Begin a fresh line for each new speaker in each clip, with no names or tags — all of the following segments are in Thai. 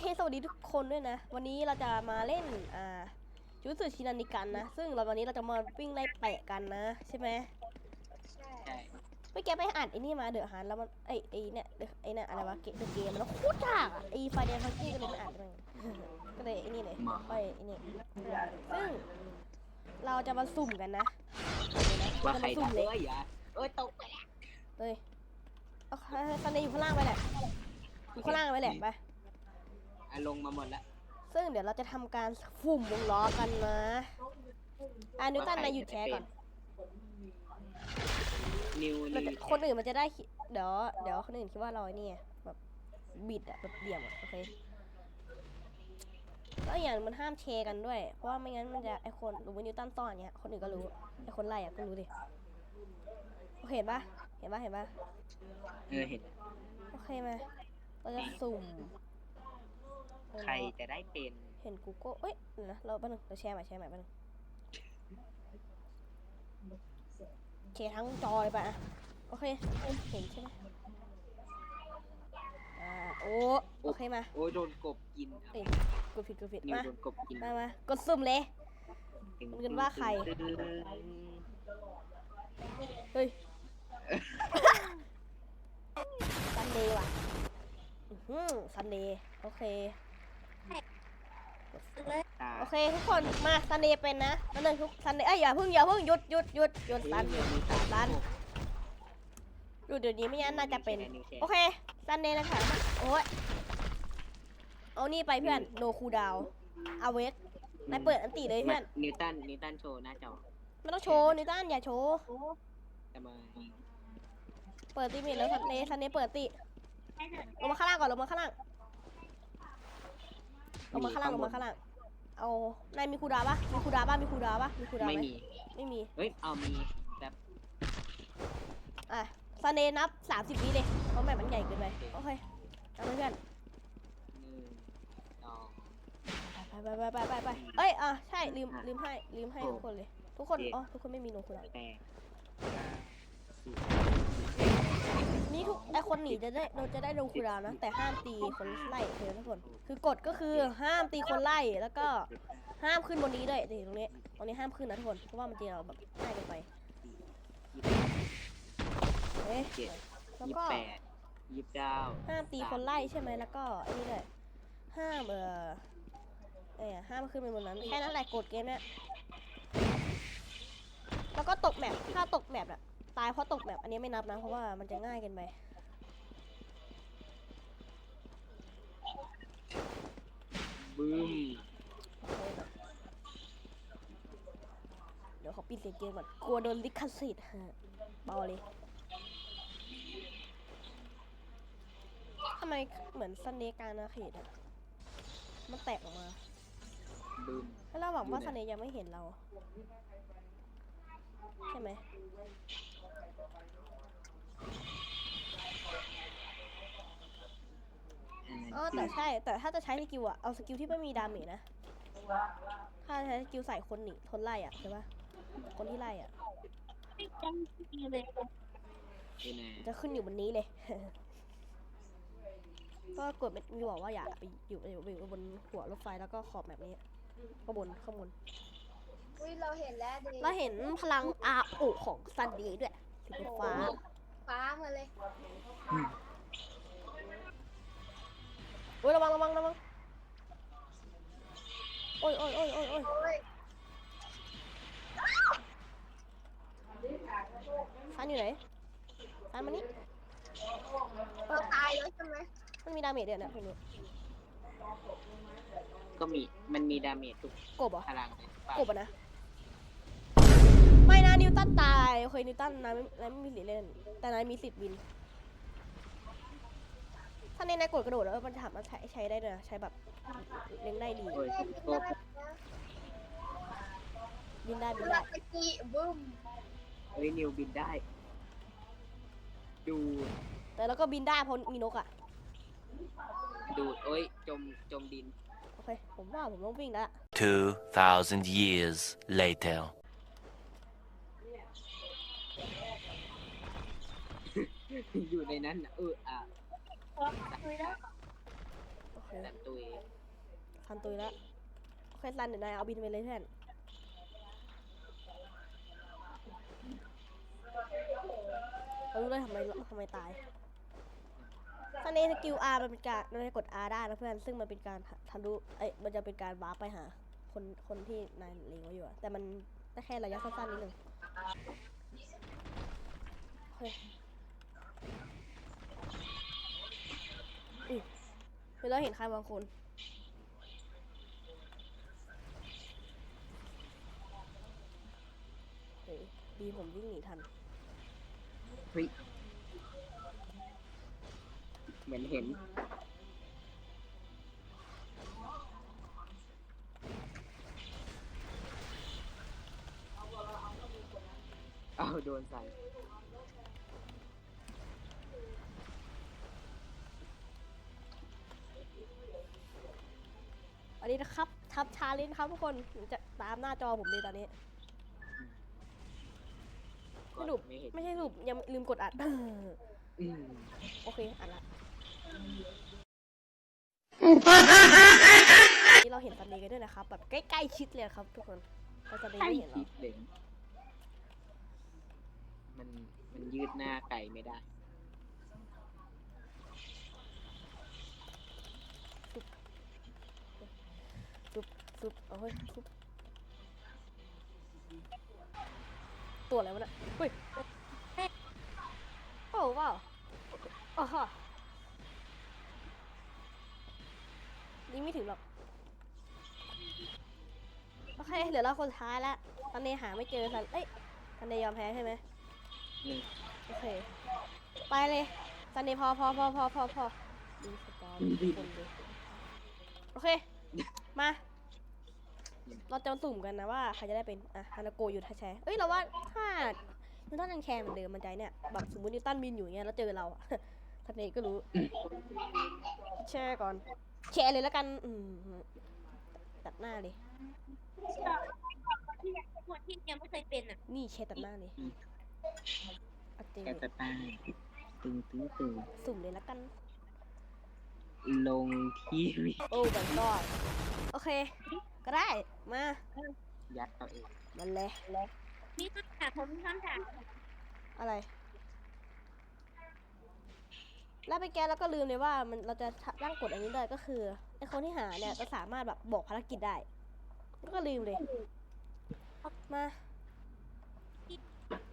เคสวัสดีทุกคนด้วยนะ วันนี้เราจะมาเล่นอ่าจูสึชินานิกันนะ ซึ่งเราวันนี้เราจะมาวิ่งไล่แปะกันนะ ใช่ไหม
ใช่
เมื่อกี้ไปอ่านไอ้นี่มาเดอะฮันแล้วมันไอ้ไอ้เนี่ย The- ไอ้เนี่ยอะไรวะเกมเดอะเกมมันโคตรยากอะไอ้ไฟเดนฟักกี้ก็เลยไม่อ่านมันก็เลยไอ้นี่เลยไปไอ้นี่ซึ่งเราจะมาสุ่มกันนะ
ว่า
จะ
ใคร
มาสุ่ม
ทำ
เล
เอ้
ย
ยอย่าเอ้ยตกไปแล้ว
เลยเอาซันเดย์อยู่ข้างล่างไปแหละอยู่ข้างล่างไปแหละไป
อะลงมาหมดแล้ว
ซึ่งเดี๋ยวเราจะทำการฝุ่มวงล้อกันนะอ่านิวตันนายหยุดแชร์ก่อน
นิว
เรา
นิ
จะ
ว
คนอื่นมันจะได้คิดเดี๋ยวเดี๋ยวคนอื่นคิดว่าเราไอ้นี่ไงแบบบิดอะแบบเหลี่ยมอะโอเคแล้วอีกอย่างมันห้ามแชร์กันด้วย เพราะว่าไม่งั้นมันจะไอคนรู้ว่านิวตันซ่อนเนี้ยคนอื่นก็รู้ไอคนไล่อะก็รู้ดิโอเคเห็นปะเห็นปะเห็นปะ
เออเห็น
โอเคไหมเราจะสุ่ม
ใครจะได้เป็น
เห็นกูโก้เอ้ยเดี๋ยวนะเราแป๊บนึงเราแชร์ใหม่แชร์ใหม่แป๊บนึงแชร์ทั้งจอเลยปะอะโอเคเห็นใช่ไหมอ่าโอ้โอเคมา
โอ้ยโดนกบกิน
เอ้ยกดผิดกดผิด
นิว
มา
โดนกบกิน
มามากดซุ่มเลย มันกันว่าใคร เฮ้ย ซันเดย์ว่ะอื้อหือซันเดย์โอเค
ตา
โอเคทุกคนมาซันเดย์เป็นนะนั่นเลยทุกซันเดย์เอ้ยอย่าเพิ่งอย่าเพิ่งหยุดหยุดหยุดหยุดซัน
นิวมีตา
ซันหยุดเดี๋ยวนี้ไม่งั้นน่าจะเป็น
นิวแชร์
โอเคซันเดย์นะคะโอ้ยเอานี่ไปเพื่อนโนคูดาวเอาเวกนายเปิดอันตีเลยเพื่อน
นิวตันนิวตันโชว์หน้าจอ
ไม่ต้องโชว์นิวตันอย่าโชว์
จะมา
เปิดตีมีแล้วซันเดย์ซันเดย์เปิดตีลงมาข้างล่างก่อนลงมาข้างล่าง ลงมาข้างล่างลงมาข้างล่างเอานายมีคูดาวปะมีคูดาวปะมีคูดาวปะมีคูดาว
ไม่
ไหม
มี
ไม่มี
เฮ้ยเอามีแบบ
อะซันเดย์นับสามสิบวิเลยเพราะแม่มันใหญ่เกินไปโอเคเอาไปเพื่อน
หนึ่งสอง
ไปไปไปไปไปเอ้ยอะใช่ลืมลืมให้ลืมให้ทุกคนเลย ทุกคนอ๋อทุกคนไม่มีโนคูดาว
แปด
นี่ทุกไอคนหนีจะได้เราจะได้โนคูดาวนะ แต่ห้ามตีคนไล่เธอทุกคน คือกฎก็คือห้ามตีคนไล่แล้วก็ห้ามขึ้นบนนี้ด้วยนี่ตรงนี้ตรงนี้ห้ามขึ้นนะทุกคนเพราะว่ามันจะเราแบบง่ายเกินไปเอ๊ะ
เจ็ด
แล้ว
ยี่
ก็
สิบแปดยี่สิบเก้า
ห้ามตีคนไล่ใช่ไหมแล้วก็ไอ้นี่ด้วยห้ามเออเอยห้ามขึ้นไปบนนั้นแค่นั้นแหละกฎเกมเนี้ยแล้วก็ตกแมปถ้าตกแมปอะ ตายเพราะตกแมปอันนี้ไม่นับนะ เพราะว่ามันจะง่ายเกินไป
บึ้ม
เดี๋ยวขอปิดเสียงเกมก่อนกลัวโดนลิขสิทธิ์ฮะเบาเลยทำไมเหมือนสเนกกลารนาเขตอะมันแตกออกมา
บึ้ม
แล้วเราหวังว่าสเนกยังไม่เห็นเรา ใช่ไหม อ๋อแต่ใช่ แต่ถ้าจะใช้สกิลอะเอาสกิลที่ไม่มีดาเมจนะ ถ้าใช้สกิลใส่คนหนีคนไล่อะใช่ปะคนที่ไล่อะ
นี่นะ
จะขึ้นอยู่บนนี้เลย ก็กดมีบอกว่าอย่าไปอยู่ไปอยู่ไปอยู่บนหัวรถไฟแล้วก็ขอบแบบนี้ข้างบนข้างบน
อุ้ยเราเห็นแล้วดิ
เราเห็นพลังอาโอของซันดีด้วย สีฟ้า
ฟ้ามาเลย
โอ้ยระวังระวังระวังโอ้ยโอ้ยโอ้ยโอ้ยโอ้ย
โอ้ย
ซันอยู่ไหนซันมานี่
เราตายแล้วใช่ไหม
มันมีดาเมจเดียวเนี่ยคุณดู
ก็มีมันมีดาเมจทุก
กบเหรอ
พลังเลยป่ะ
กบอะนะ ไม่นะนิวตันตายโอเคนิวตันนายไม่นายไม่มีสิทธิ์เล่น แต่นายมีสิทธิ์บิน ถ้าในนายกดกระโดดแล้วมันจะสามารถใช้ใช้ได้ด้วยนะใช้แบบเล็งได้ดี
โอ้ย
เล่น
โอ้
ได้นะ
บินได้บิน
หลั
ได้
กตะกี้บึ้ม
เฮ้ยนิวบินได้ ดู
แต่แล้วก็บินได้เพราะมีนกอะ
ดูดโอ้ย จม จมดิน
โอเคผมว่าผมต้องวิ่งแล้ว
2,000 years later.
อยู่ในนั้นน่ะเอออะ
โอเค
แต่ตุย
ทันตุยแล้วโอเคซันเดี๋ยวนายเอาบินไปเลยเพื่อนเรารู้เลยทำไมทำไมตายตอนนี้สกิล R มันเป็นการมันจะกด R ได้นะเพื่อน ซึ่งมันเป็นการทะลุเอ้ยมันจะเป็นการวาร์ปไปหา คนคนที่นายเล็งไว้อยู่อะแต่มันได้แค่ระยะสั้นๆนิดนึงเฮ้ยอุ้ยเดี๋ยเราเห็นใครบางคน เฮ้ยดีผมวิ่งหนีทัน
เฮ้ยเหมือนเห็น เอาโดนใส่
นนี้นะครับทับชาเลนจ์ครับทุกคนจะตามหน้าจอผมเลยตอนนี้
ก่อน
สรุป
ไม่เห็น
ไม่ใช่สรุปยังลืมกดอัด
อืม
โอเคอัดละนี่เราเห็นซันเดย์กันด้วยนะครับ แบบใกล้ๆชิดเลยครับ ทุกคนแต่ซันเดย์
ใช่
ไม่เห็นหร
คิ
อ
ดเลยมันมันยืดหน้าไก่ไม่ได้
ซุปเอาเฮ้ยซุปตัวอะไรวะเนี่ยเฮ้ยโอ้ว้าวอ๋อฮะนี่ไม่ถึงหรอกโอเคเหลือเราคนสุดท้ายแล้วตอนนี้หาไม่เจอสันเอ้ยซันเดย์ยอมแพ้ใช่ไหม
อืม
โอเค ไปเลยซันเดย์พอพอพอพอพอพอดูสกอร์คนดูโอเค มา เราจะมาสุ่มกันนะว่าใครจะได้เป็น อะฮานาโกะอยู่ท่าแชร์เอ้ยเราว่าถ้านิวตันยังแชร์เหมือนเดิมมันใจเนี่ยแบบสมมตินิวตันบินอยู่อย่างเงี้ยแล้วเจอเราอะทันเนก็รู้ แชร์ก่อน แชร์เลยแล้วกัน อืมตัดหน้าเลย
ที่คนที่ยังไม่เคยเป็นอะ
นี่แชร์ตัดหน้าเลยเอาจริง
แกจะตายตึงตึงตึง
สุ่มเลยแล้วกัน
ลงที่วิ
โอ้ my god โอเค ก็ได้ มา
ยัดเอาเอง
มันเลย
มีคำถามผมมีคำถาม
อะไร แล้วไปแกแล้วก็ลืมเลยว่ามันเราจะตั้งกฎอันนี้ได้ก็คือไอคนที่หาเนี่ยจะสามารถแบบบอกภารกิจได้แล้วก็ลืมเลย มา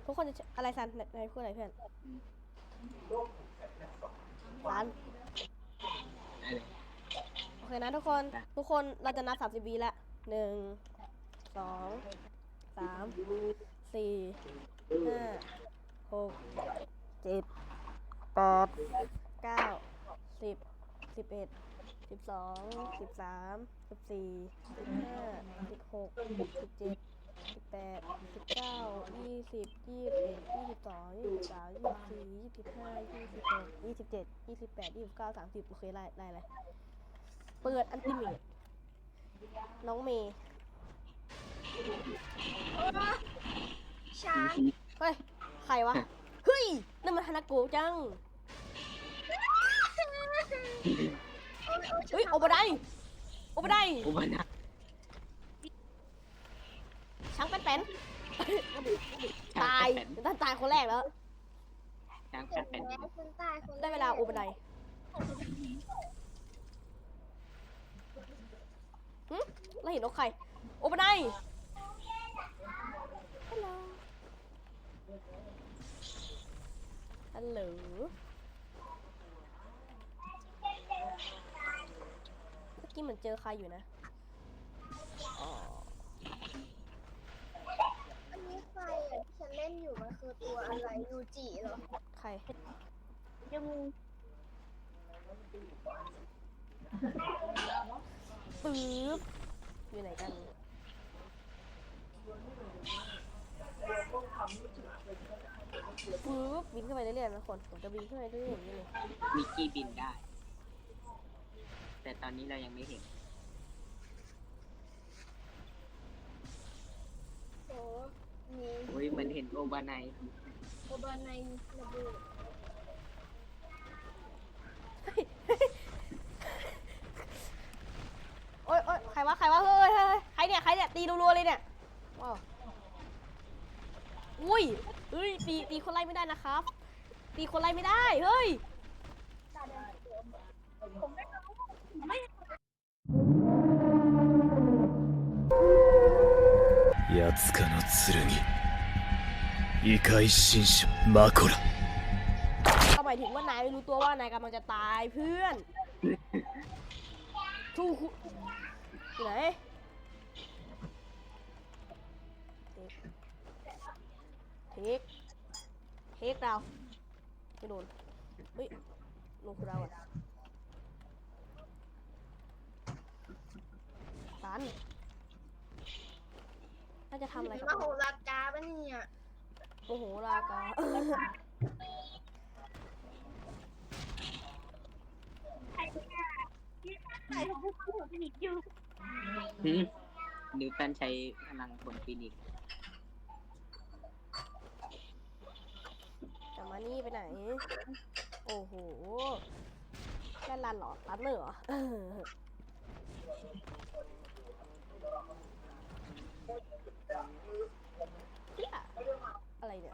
ทุกคนจะอะไรซันไหนไหนพูดอะไรเพื่อนซัน
อะไร
โอเคนะทุกคน
จ้ะ
ทุกคนเราจะนับสามสิบวิละ หนึ่งสองสามสี่ห้าหกเจ็ดแปดเก้าสิบสิบเอ็ดสิบสองสิบสามสิบสี่สิบห้าสิบหกสิบเจ็ดสิบแปดสิบเก้ายี่สิบยี่สิบเอ็ดยี่สิบสองยี่สิบสามยี่สิบสี่ยี่สิบห้ายี่สิบหกยี่สิบเจ็ดยี่สิบแปดยี่สิบเก้าสามสิบโอเคไล่ไล่เลยเปิดอันติเมต น้องเมย์
ช้าง
เฮ้ย ใครวะ เฮ้ยนั่นมันฮานาโกะจัง เฮ้ย โอปะไดโอปะได
อุบานะ
ช้างแป้นๆตาย
แผ่น
ท่านตายคนแรกแล้ว
ช้าง
เจ็
แผ่
บ
น
แม้คนใต้คน
ได้เวลาโอปะไดหึ เราเห็นนกใคร โอปะไดฮัลโหลฮัลโหลเมื่อกี้เหมือนเจอใครอยู่นะอ๋อ
อันนี้ใครอะที่ฉันเล่นอยู่มันคือตัวอะไรยูจิเหรอ
ใคร
ยัง
ปื๊บ อยู่ไหนกันปื๊บบินขึ้นไปเรื่อยๆนะคนผมจะบินขึ้นไปเรื่อยๆอย่างนี้เลย
มิกกี้บินได้ แต่ตอนนี้เรายังไม่เห็น
โอ้มี
อุ้ยเหมือนเห็นโอบาไน
โอบาไนระเบิด
ตีรัวๆเลยเนี่ยว้าวอุ้ยเฮ้ยตีตีคนไล่ไม่ได้นะครับ ตีคนไล่ไม่ได้เฮ้ย
やつかの剣異界新書マコラ
ก็หมายถึงว่านายไม่รู้ตัวว่านายกำลังจะตายเพื่อน ทูคุอยู่ไหนเทคเทคดาวไม่โดนเฮ้ยลงคือเราอะตันน่าจะทำอะไรกับ
มา
เรา
โหรากาปะเนี่ย
โมโหลากา
ใครเนี่ย ใครของพวกผมสนิทอยู่
หืมนิวตันใช้พลังผลฟินิกซ์
แต่มานี่ไปไหน โอ้โหแล่นลันเหรอรันเหรอเออเหี้ยอะไรเนี่ย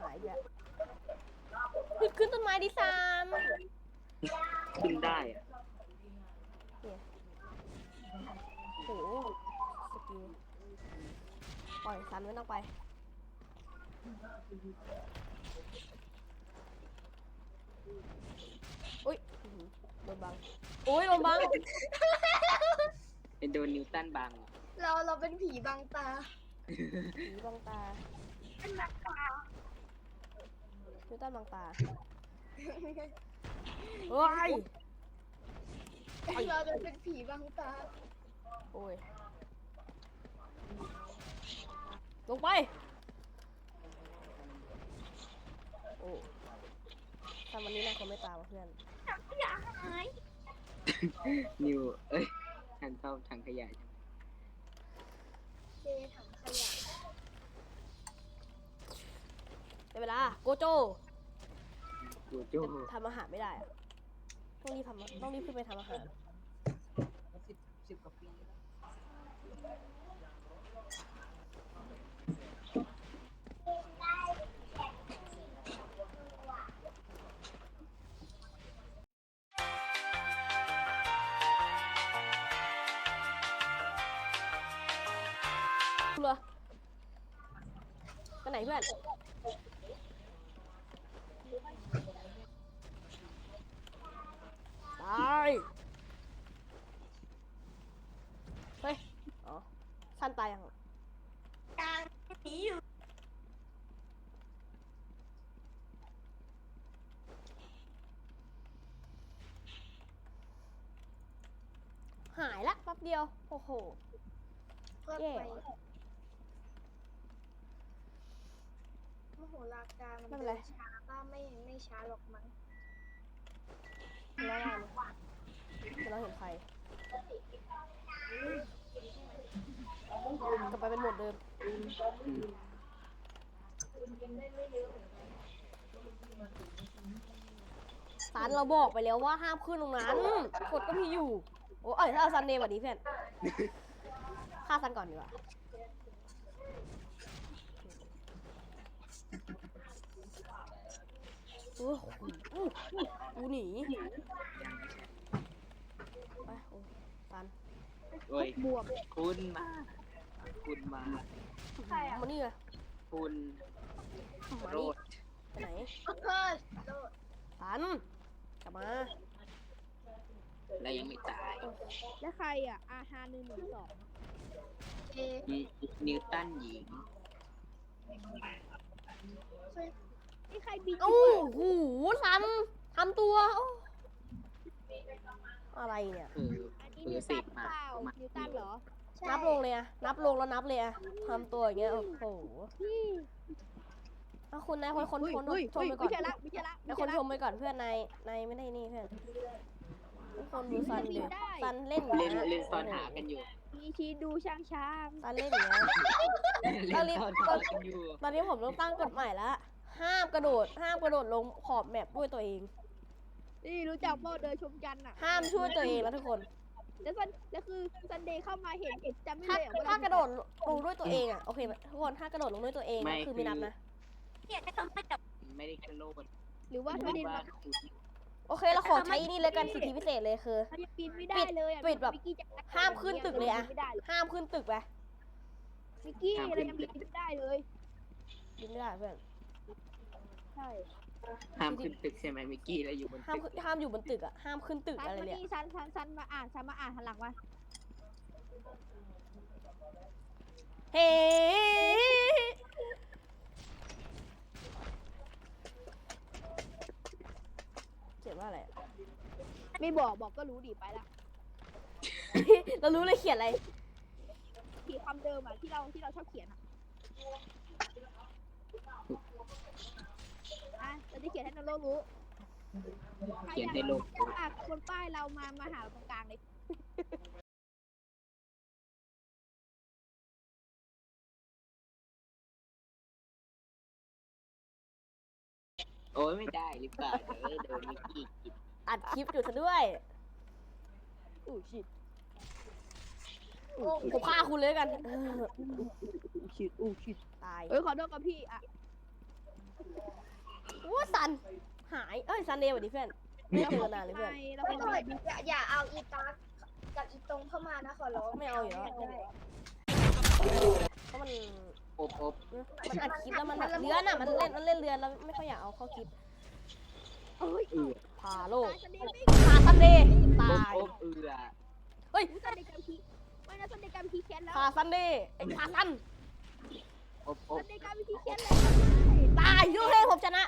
หายเนี่ยขึ้นขึ้นต้นไม้ดิซาม
ขึ้นได้อะ
โอ้โหสกิล ปล่อยซันไม่ต้องไป อุ้ยอื้อหือโดนบังโอ้ยโดนบัง
เป็นโดนนิวตันบัง
เราเราเป็นผีบังตา
ผีบังตานิวตันบังตาเฮ้ย
เราจะเป็นผีบังตา
โอ้ย ลงไป โอ้ทำวันนี้นายคนไม่ตามว่ะเพื่อน
อย่าหาย
นิว เอ้ยทันเข้าถังขยะใช่ไหม
เจถังขยะ
ได้เวลา โกโจ
กูโจ้
ทำอาหารไม่ได้อะต้องรีบทำต้องรีบขึ้นไปทำอาหารเรือไปไหนเพื่อนตายเฮ้ย อ๋อสั้นตายยังอะ
กลางหนีอยู่
หายละแป๊บเดียว โอ้โห
เพื่อ
แย่
ไป มโหรากามัน
ไม่เป็นไร
เดินช้าป้าไม่ไม่ช้าหรอกมั้ง
แล้วเราจะเราเห็นใครกลับไปเป็นโหมดเดิม
อืม
สารเราบอกไปแล้วว่าห้ามขึ้นตรงนั้นกดก็มีอยู่ โอ้เอ้ยถ้าเอาซันเดย์วันนี้เพื่อนฆ่าซันก่อนดีกว่า โอ้โหกูหนีไปโอ้ซัน
โอ้ย
บวก
คุณมา คุณมา
มานี่ไง
คุณ
มา
โร
นี่
ด
ไปไหน
เพื่อนโดด
ซันกลับมา
และยังไม่ตาย
แล้วใครอะอาฮาหนึ่งหนึ่งสอง
เจ
นินิวตันหญิง
ช่ วย
นี่ใครบิน
โอ้โหซันทำตัวโอ้อะไรเนี่ย
เออ
อันนี้
เบอ
นิว
ร์สิ
ตั
บ
นเป
มา
ล่า
มา
นิวตันเหรอ
ใช่
นับลงเลยอะนับลงแล้วนับเลยอะทำตัวอย่างเงี้ย โอ้โหเอาคุณนายคนคน
เฮ้ย
คน
เฮ้ย
ชม
เฮ้ย
ไปก่อน
ไม่ใช่ละไม่ใช่ละ
นายคนชมไปก่อนเพื่อนนายนายไม่ได้นี่เพื่อนทุกคนดูซันดิซันเล่นอย่าง
เล่น
เงี้ย
เล่นซ่อนหากันอยู่
มีชีดูช่างช้าง
ซันเล่นอย่างเงี้ย
เล่นซ่อนหากันอยู่
ตอนนี้ผมต้องตั้งกฎใหม่แล้ว ห้ามกระโดด ห้ามกระโดดลงขอบแมปด้วยตัวเอง
นี่รู้จักเปล่าเดินชมจันทร์อะ
ห้ามช่วยตัวเองแล้วทุกคน
แล้วซันแล้วคือซันเดย์เข้ามาเห็นเห็นจำไม่
ถ้า
เลยอะว่า
ถ้ากระโดดลงด้วยตัวเองอะโอเคไหมทุกคนถ้ากระโดดลงด้วยตัวเอง
ไม่
ก็คือไม่นับนะ
เนี่ยจะต้องไม่จับ
ไม่ได้ขึ้นโลก
หรือว่า
คิ
ซัน
ด
เดย์
ว่า
มา
โอเคเราขอใช้นี่เลยกันสิทธิพิเศษเลยคือ
เขายังปีนไม่ได้เลยอะ
ปิดแบบ
มิกกี้จะ
ห้ามขึ้นตึกเลยอะ
ไม่ได้เลย
ห้ามขึ้นตึกไป
มิกกี้เรายังปีนไม่ได้เลย
ยินไม่ได้เพื่อน
ใช่
ห้ามขึ้นตึกใช่ไหมมิกกี้แล้วอยู่บน
ห้าม
ตึ
ขึ้
ก
นห้ามอยู่บนตึกอะห้ามขึ้นตึก
ซัน
อะไร
มา
เลย
นี่ซันซันซันมาอ่านซันมาอ่านหันหลังมา
เฮ้เขียนว่าอะไรอะ
ไม่บอกบอกก็รู้ดิไปละ
เรารู้เลยเขียนอะไร
เขียนคำเดิมอะที่เราที่เราชอบเขียนอะอะ เราจะเขียนให้นโลรู้
เขียนให้โลก
อะคนป้ายเรามามาหาเราตรงกลางเลย
โอ้ยไม่ได้หรือเปล่าเดี๋ยวโดนมิกกี้กิน
อัดคลิปอยู่ซะด้วย อู้ชิดผมฆ่าคุณเลยกันเออ
อู้ชิดอู้ชิด
ตาย
เอ้ยขอโทษกับพี่อะ
ว้าซัน หาย เอ้ยซันเดย์สวัสดีเพื่อน ไม่เจอกันนานเลยเพื่อน
เรา
ไม่
ขอ
ต้อง
โทษ
อย่าอย่าเอาอีตากับอีตรงเข้ามานะขอร้อง
ไม่เอาอยู่แล้ว เพราะมัน
อบอบ
มันอัดคลิปแล้วมันแบบเลื้อนอะ มันเล่น มันเล่นเรือนแล้วไม่ค่อยอยากเอาเข้าคลิป
เอ้ย
เออ
พาโลก
ตายซันเดย์ไม่
พาซันเดย์
อ
ตา
บ
ย
อบเอือ
เฮ้ย
อู้ซันเดย์กับพี่ไม่นะซันเดย์กับพี่แค้นแล้ว
พาซันเดย์ไอ้พาซัน
อบอบ
ซันเดย์กับพี่แค้นแล้ว
ตายยูเฮผมชนะ